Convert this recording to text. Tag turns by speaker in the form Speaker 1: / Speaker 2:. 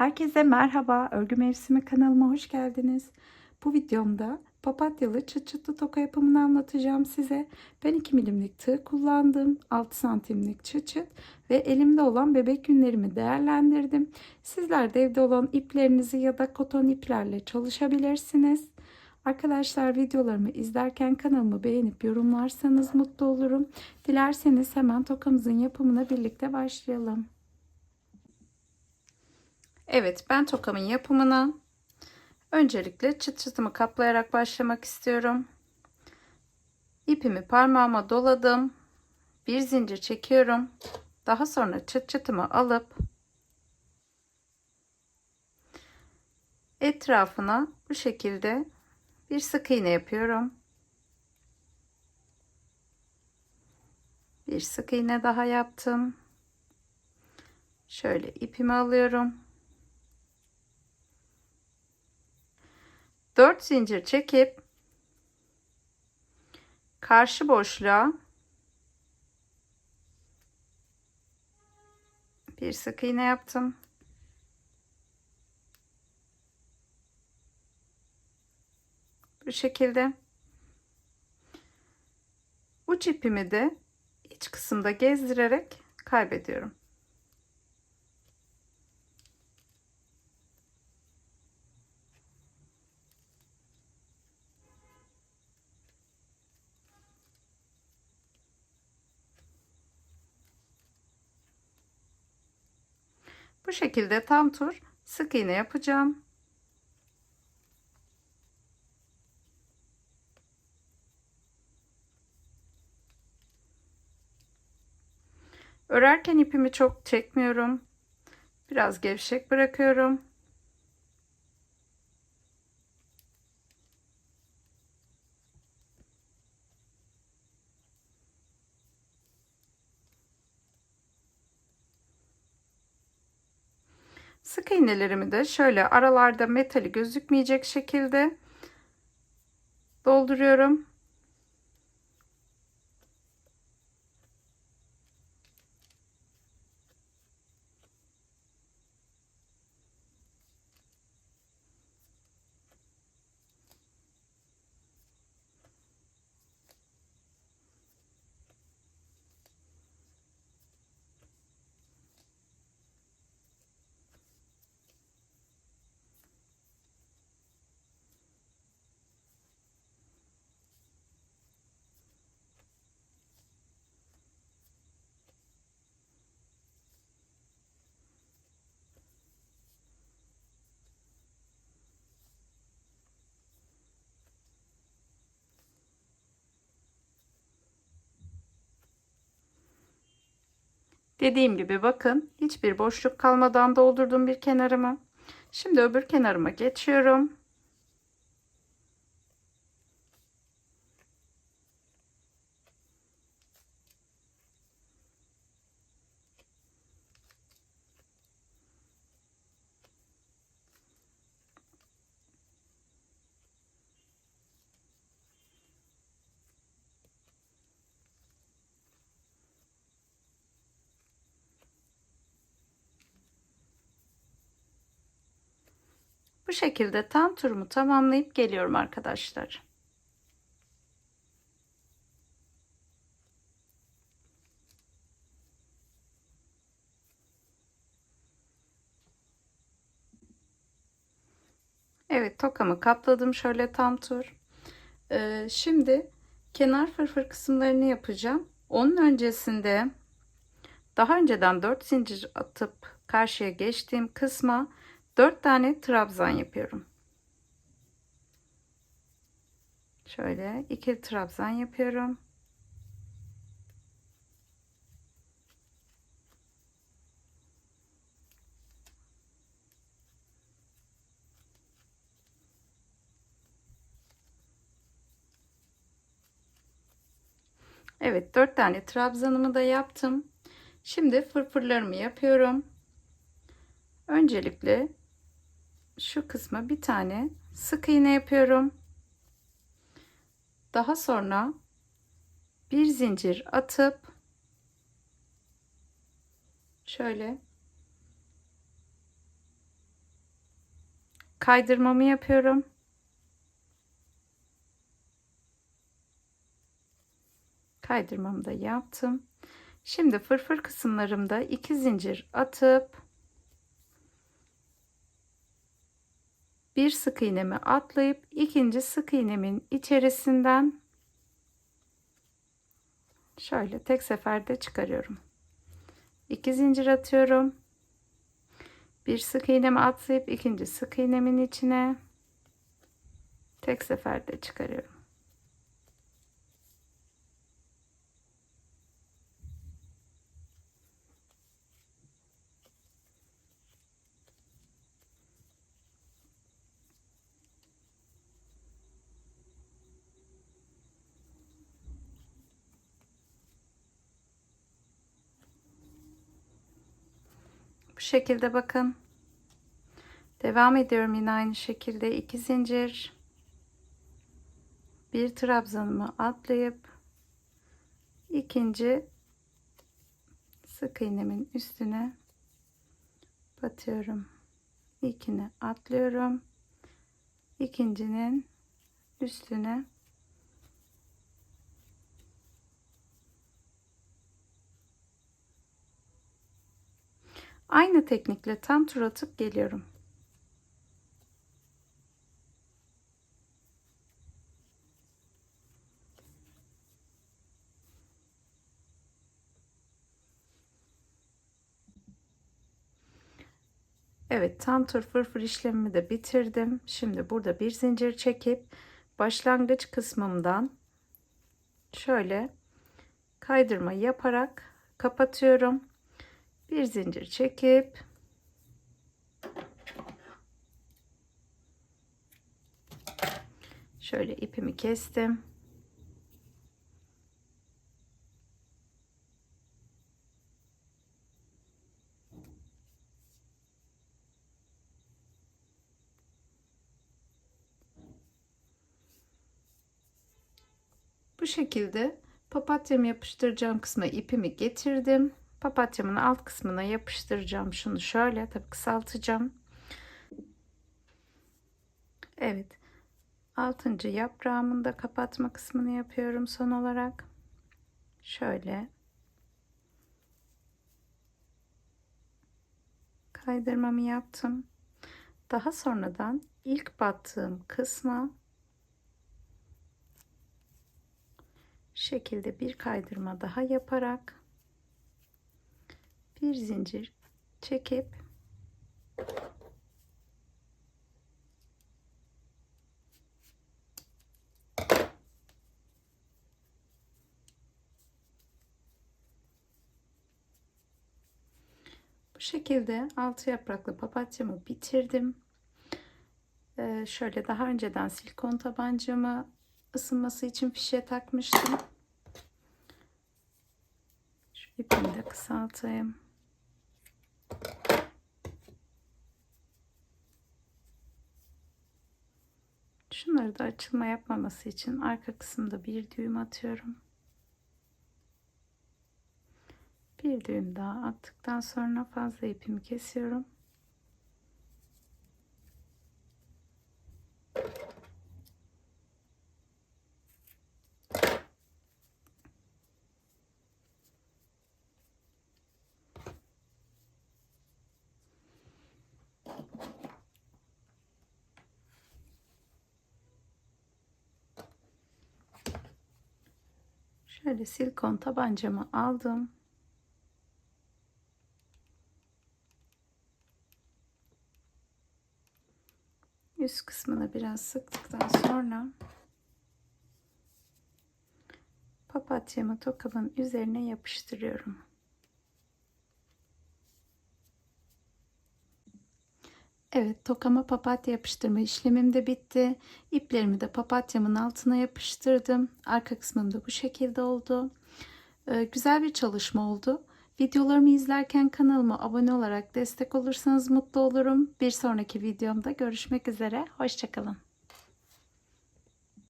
Speaker 1: Herkese merhaba. Örgü Mevsimi kanalıma hoş geldiniz. Bu videomda papatyalı çıt çıtlı toka yapımını anlatacağım size. Ben 2 milimlik tığ kullandım. 6 santimlik çıt çıt ve elimde olan bebek günlerimi değerlendirdim. Sizler de evde olan iplerinizi ya da koton iplerle çalışabilirsiniz. Arkadaşlar videolarımı izlerken kanalımı beğenip yorumlarsanız mutlu olurum. Dilerseniz hemen tokamızın yapımına birlikte başlayalım. Evet ben tokamın yapımına öncelikle çıt çıtımı kaplayarak başlamak istiyorum. İpimi parmağıma doladım. Bir zincir çekiyorum. Daha sonra çıt çıtımı alıp etrafına bu şekilde bir sık iğne yapıyorum. Bir sık iğne daha yaptım. Şöyle ipimi alıyorum. 4 zincir çekip karşı boşluğa bir sık iğne yaptım. Bu şekilde uç ipimi de iç kısımda gezdirerek kaybediyorum. Bu şekilde tam tur sık iğne yapacağım. Örerken ipimi çok çekmiyorum. Biraz gevşek bırakıyorum. Sık iğnelerimi de şöyle aralarda metali gözükmeyecek şekilde dolduruyorum. Dediğim gibi bakın hiçbir boşluk kalmadan doldurdum bir kenarımı. Şimdi öbür kenarıma geçiyorum. Bu şekilde tam turumu tamamlayıp geliyorum arkadaşlar. Evet tokamı kapladım şöyle tam tur. Ee, şimdi kenar fırfır kısımlarını yapacağım. Onun öncesinde daha önceden 4 zincir atıp karşıya geçtiğim kısma 4 tane trabzan yapıyorum. Şöyle iki trabzan yapıyorum. Evet 4 tane trabzanımı da yaptım. Şimdi fırfırlarımı yapıyorum. Öncelikle şu kısma bir tane sık iğne yapıyorum. Daha sonra bir zincir atıp şöyle kaydırmamı yapıyorum. Kaydırmamı da yaptım. Şimdi fırfır kısımlarımda iki zincir atıp bir sık iğnemi atlayıp ikinci sık iğnemin içerisinden şöyle tek seferde çıkarıyorum. 2 zincir atıyorum. Bir sık iğnemi atlayıp ikinci sık iğnemin içine tek seferde çıkarıyorum. Bu şekilde bakın. Devam ediyorum yine aynı şekilde iki zincir. Bir trabzanımı atlayıp ikinci sık iğnemin üstüne batıyorum. İlkini atlıyorum. İkincinin üstüne Aynı teknikle tam tur atıp geliyorum. Evet tam tur fırfır işlemimi de bitirdim. Şimdi burada bir zincir çekip başlangıç kısmımdan şöyle kaydırma yaparak kapatıyorum bir zincir çekip şöyle ipimi kestim. Bu şekilde papatyamı yapıştıracağım kısma ipimi getirdim papatyamın alt kısmına yapıştıracağım. Şunu şöyle tabi kısaltacağım. Evet. Altıncı yaprağımın da kapatma kısmını yapıyorum son olarak. Şöyle. Kaydırmamı yaptım. Daha sonradan ilk battığım kısma şekilde bir kaydırma daha yaparak bir zincir çekip bu şekilde altı yapraklı papatyamı bitirdim. Ee, şöyle daha önceden silikon tabancamı ısınması için fişe takmıştım. Şu ipimi de kısaltayım. Şunları da açılma yapmaması için arka kısımda bir düğüm atıyorum. Bir düğüm daha attıktan sonra fazla ipimi kesiyorum. Şöyle silikon tabancamı aldım. Üst kısmına biraz sıktıktan sonra papatyamı tokamın üzerine yapıştırıyorum. Evet tokama papatya yapıştırma işlemim de bitti. İplerimi de papatyamın altına yapıştırdım. Arka kısmım da bu şekilde oldu. Ee, güzel bir çalışma oldu. Videolarımı izlerken kanalıma abone olarak destek olursanız mutlu olurum. Bir sonraki videomda görüşmek üzere. Hoşçakalın.